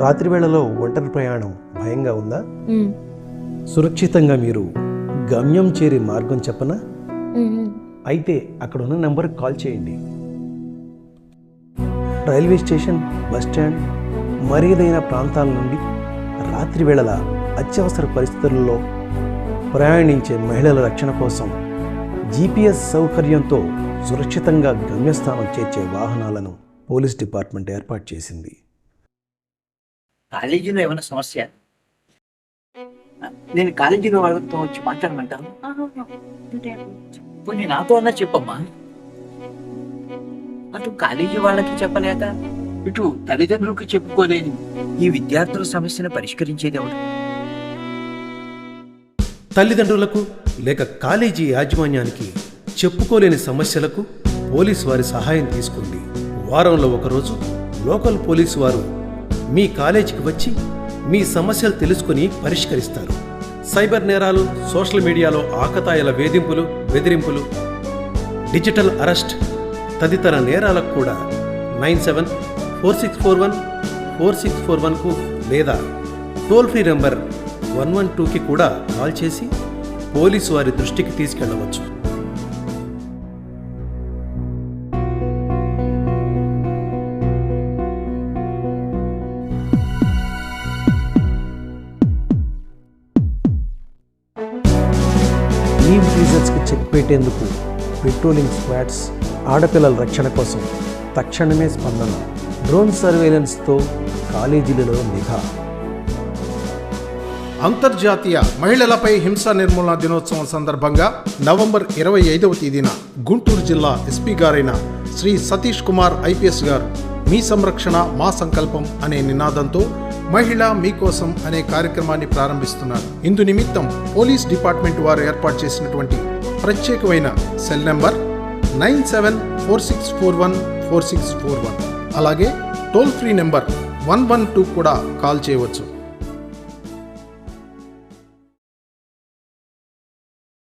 రాత్రి వేళలో ఒంటరి ప్రయాణం భయంగా ఉందా? సురక్షితంగా మీరు గమ్యం చేరే మార్గం చెప్పనా. అయితే అక్కడ ఉన్న నెంబర్కి కాల్ చేయండి. రైల్వే స్టేషన్ బస్ స్టాండ్ మరీదైన ప్రాంతాల నుండి రాత్రి వేళల అత్యవసర పరిస్థితుల్లో ప్రయాణించే మహిళల రక్షణ కోసం జీపీఎస్ సౌకర్యంతో సురక్షితంగా గమ్యస్థానం చేర్చే వాహనాలను పోలీస్ డిపార్ట్మెంట్ ఏర్పాటు చేసింది. కాలేజీలో ఏమైనా సమస్య? నేను కాలేజీలో వాళ్ళతో వచ్చి మాట్లాడమంటాను పోనీ నాతో అన్నా చెప్పమ్మా. అటు కాలేజీ వాళ్ళకి చెప్పలేక ఇటు తల్లిదండ్రులకు చెప్పుకోలేని ఈ విద్యార్థుల సమస్యను పరిష్కరించేది ఎవరు? తల్లిదండ్రులకు లేక కాలేజీ యాజమాన్యానికి చెప్పుకోలేని సమస్యలకు పోలీసు వారి సహాయం తీసుకోండి. వారంలో ఒకరోజు లోకల్ పోలీసు వారు మీ కాలేజీకి వచ్చి మీ సమస్యలు తెలుసుకుని పరిష్కరిస్తారు. సైబర్ నేరాలు సోషల్ మీడియాలో ఆకతాయిల వేధింపులు బెదిరింపులు డిజిటల్ అరెస్ట్ తదితర నేరాలకు కూడా nine seven four six four one four six four వన్కు లేదా toll free number one one టూకి కూడా కాల్ చేసి పోలీసు వారి దృష్టికి తీసుకెళ్ళవచ్చు. టీజర్స్కి చెక్ పెట్టేందుకు పెట్రోలింగ్ స్క్వాడ్స్ ఆడపిల్లల రక్షణ కోసం తక్షణమే స్పందన. డ్రోన్ సర్వేలెన్స్తో కాలేజీలలో నిఘా. అంతర్జాతీయ మహిళలపై హింస నిర్మూలన దినోత్సవం సందర్భంగా నవంబర్ ఇరవై ఐదవ తేదీన గుంటూరు జిల్లా ఎస్పీ గారైన శ్రీ సతీష్ కుమార్ ఐపీఎస్ గారు మీ సంరక్షణ మా సంకల్పం అనే నినాదంతో మహిళ మీకోసం అనే కార్యక్రమాన్ని ప్రారంభిస్తున్నారు. ఇందు నిమిత్తం పోలీస్ డిపార్ట్మెంట్ వారు ఏర్పాటు చేసినటువంటి ప్రత్యేకమైన cell number nine seven four six four one four six four one. అలాగే toll free number one one two కూడా కాల్ చేయవచ్చు.